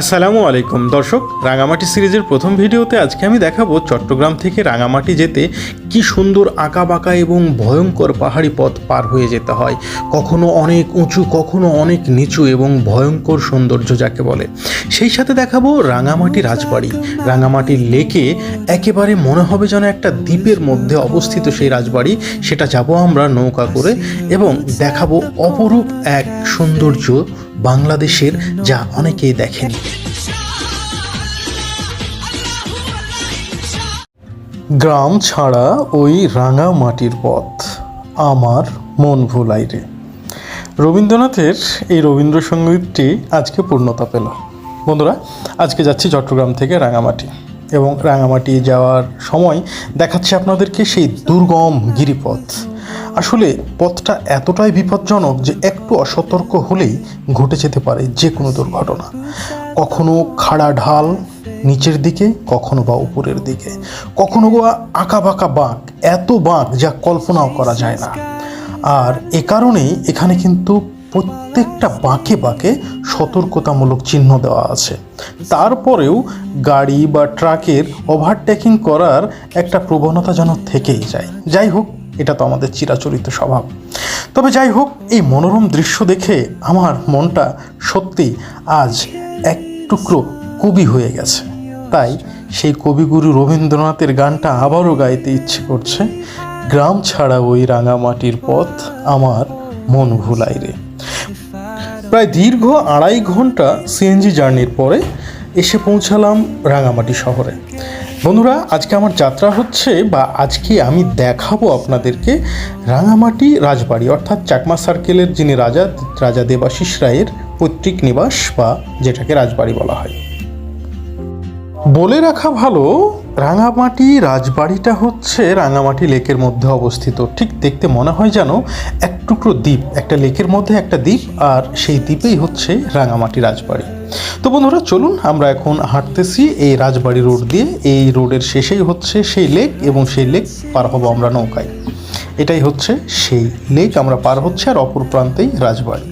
আসসালামু আলাইকুম। দর্শক, রাঙামাটি সিরিজের প্রথম ভিডিওতে আজকে আমি দেখাবো চট্টগ্রাম থেকে রাঙামাটি যেতে কি সুন্দর আঁকা বাঁকা এবং ভয়ঙ্কর পাহাড়ি পথ পার হয়ে যেতে হয়। কখনো অনেক উঁচু, কখনো অনেক নিচু এবং ভয়ঙ্কর সৌন্দর্য যাকে বলে। সেই সাথে দেখাবো রাঙামাটি রাজবাড়ি। রাঙামাটির লেকে একেবারে মনে হবে যেন একটা দ্বীপের মধ্যে অবস্থিত সেই রাজবাড়ি। সেটা যাব আমরা নৌকা করে এবং দেখাবো অপরূপ এক সৌন্দর্য বাংলাদেশের যা অনেকেই দেখেনি। গ্রাম ছাড়া ওই রাঙা মাটির পথ, আমার মন ভুলাই রে। রবীন্দ্রনাথের এই রবীন্দ্রসঙ্গীতটি আজকে পূর্ণতা পেল। বন্ধুরা, আজকে যাচ্ছি চট্টগ্রাম থেকে রাঙামাটি এবং রাঙামাটি যাওয়ার সময় দেখাচ্ছে আপনাদেরকে সেই দুর্গম গিরিপথ। আসলে পথটা এতটাই বিপজ্জনক যে একটু অসতর্ক হলেই ঘটে যেতে পারে যে কোনো দুর্ঘটনা। কখনো খাড়া ঢাল নিচের দিকে, কখনো বা উপরের দিকে। কখনো বা আঁকা বাঁকা বাঁক, এত বাঁক যা কল্পনাও করা যায় না। আর এ কারণেই এখানে কিন্তু প্রত্যেকটা বাঁকে বাঁকে সতর্কতামূলক চিহ্ন দেওয়া আছে। তারপরেও গাড়ি বা ট্রাকের ওভারটেকিং করার একটা প্রবণতা যেন থেকেই যায়। যাই হোক এটা তো আমাদের চিরাচরিত স্বভাব। তবে যাই হোক এই মনোরম দৃশ্য দেখে আমার মনটা সত্যি আজ এক টুকরো কবি হয়ে গেছে। তাই সেই কবিগুরু রবীন্দ্রনাথের গানটা আবারও গাইতে ইচ্ছে করছে, গ্রাম ছাড়া ওই রাঙামাটির পথ আমার মন ভুলাই রে। প্রায় দীর্ঘ আড়াই ঘণ্টা সিএনজি জার্নির পরে এসে পৌঁছালাম রাঙামাটি শহরে। বন্ধুরা, আজকে আমার যাত্রা হচ্ছে বা আজকে আমি দেখাবো আপনাদেরকে রাঙামাটি রাজবাড়ি, অর্থাৎ চাকমা সার্কেলের যিনি রাজা রাজা দেবাশিস রায়ের পৈতৃক নিবাস বা যেটাকে রাজবাড়ি বলা হয়। বলে রাখা ভালো, রাঙামাটি রাজবাড়িটা হচ্ছে রাঙামাটি লেকের মধ্যে অবস্থিত। ঠিক দেখতে মনে হয় যেন এক টুকরো দ্বীপ, একটা লেকের মধ্যে একটা দ্বীপ, আর সেই দ্বীপেই হচ্ছে রাঙামাটি রাজবাড়ি। তো বন্ধুরা, চলুন আমরা এখন হাঁটতেছি এই রাজবাড়ি রোড দিয়ে। এই রোডের শেষেই হচ্ছে সেই লেক এবং সেই লেক পার হব আমরা নৌকায়। এটাই হচ্ছে সেই লেক, আমরা পার হচ্ছে আর অপর প্রান্তেই রাজবাড়ি।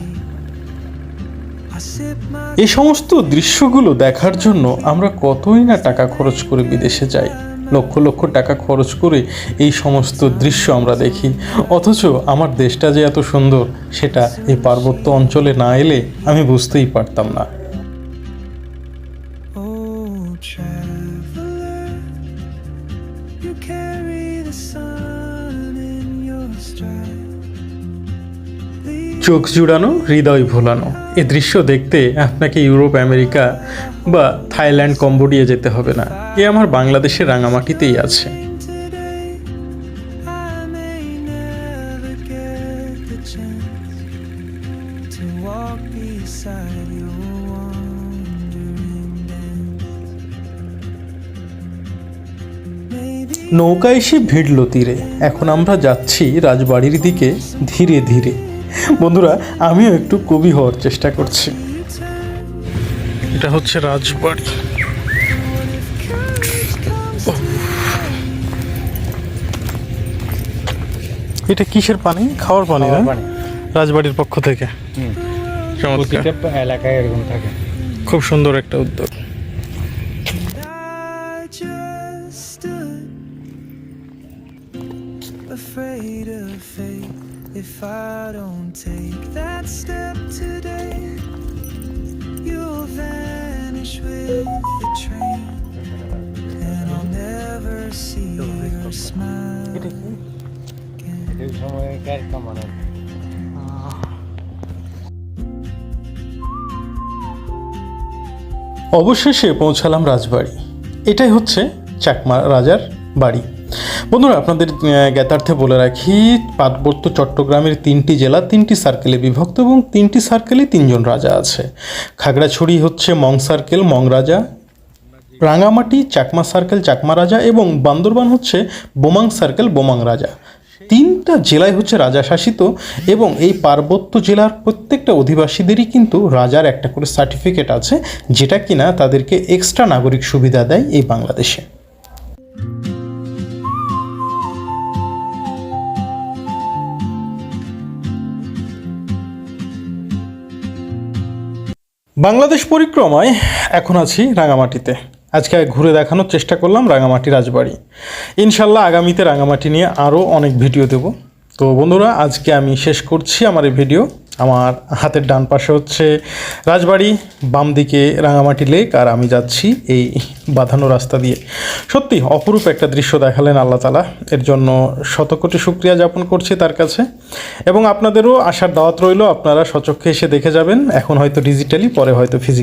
এই সমস্ত দৃশ্যগুলো দেখার জন্য আমরা কতই না টাকা খরচ করে বিদেশে যাই। লক্ষ লক্ষ টাকা খরচ করে এই সমস্ত দৃশ্য আমরা দেখি। অথচ আমার দেশটা যে এত সুন্দর, সেটা এই পার্বত্য অঞ্চলে না এলে আমি বুঝতেই পারতাম না। চোখ জুড়ানো, হৃদয় ভোলানো, এ দৃশ্য দেখতে আপনাকে ইউরোপ, আমেরিকা বা থাইল্যান্ড, কম্বোডিয়া যেতে হবে না। এ আমার বাংলাদেশের রাঙামাটিতেই আছে। নৌকা এসে ভিড়ল তীরে। এখন আমরা যাচ্ছি রাজবাড়ির দিকে ধীরে ধীরে। বন্ধুরা আমিও একটু কবি হওয়ার চেষ্টা করছি। এটা হচ্ছে রাজবাড়ি। এটা কিসের পানি? খাওয়ার পানি না? রাজবাড়ির পক্ষ থেকে। চমৎকার। এলাকায় এরকম থাকে। খুব সুন্দর একটা উদ্যোগ। Afraid of fate. If I don't take that step today, you'll vanish with the train, and I'll never see your smile. again. অবশেষে পৌঁছালাম রাজবাড়ি এটাই হচ্ছে চাকমা রাজার বাড়ি বন্ধুরা, আপনাদের জ্ঞাতার্থে বলে রাখি, পার্বত্য চট্টগ্রামের তিনটি জেলা, তিনটি সার্কেলে বিভক্ত এবং তিনটি সার্কেলে তিনজন রাজা আছে। খাগড়াছড়ি হচ্ছে মং সার্কেল মং রাজা। রাঙামাটি, চাকমা সার্কেল চাকমা রাজা এবং বান্দরবান হচ্ছে বোমাং সার্কেল বোমাং রাজা। তিনটা জেলায় হচ্ছে রাজা শাসিত এবং এই পার্বত্য জেলার প্রত্যেকটা অধিবাসীদেরই কিন্তু রাজার একটা করে সার্টিফিকেট আছে, যেটা কিনা তাদেরকে এক্সট্রা নাগরিক সুবিধা দেয় এই বাংলাদেশে। বাংলাদেশ পরিক্রমায় এখন আছি রাঙামাটিতে। আজকে ঘুরে দেখানোর চেষ্টা করলাম রাঙামাটি রাজবাড়ি। ইনশাল্লাহ আগামীতে রাঙামাটি নিয়ে আরও অনেক ভিডিও দেব। তো বন্ধুরা, আজকে আমি শেষ করছি আমার এই ভিডিও। আমার হাতের ডান পাশে হচ্ছে রাজবাড়ি বাম দিকে রাঙামাটি লেক, আর আমি যাচ্ছি এই বাঁধানো রাস্তা দিয়ে। সত্যি, অপরূপ একটা দৃশ্য দেখালেন আল্লাহ তালা এর জন্য শতকোটি শুক্রিয়া যাপন করছি তার কাছে। এবং আপনাদেরও আসার দাওয়াত রইল, আপনারা সচক্ষে এসে দেখে যাবেন। এখন হয়তো ডিজিটালি পরে হয়তো ফিজিক্যালি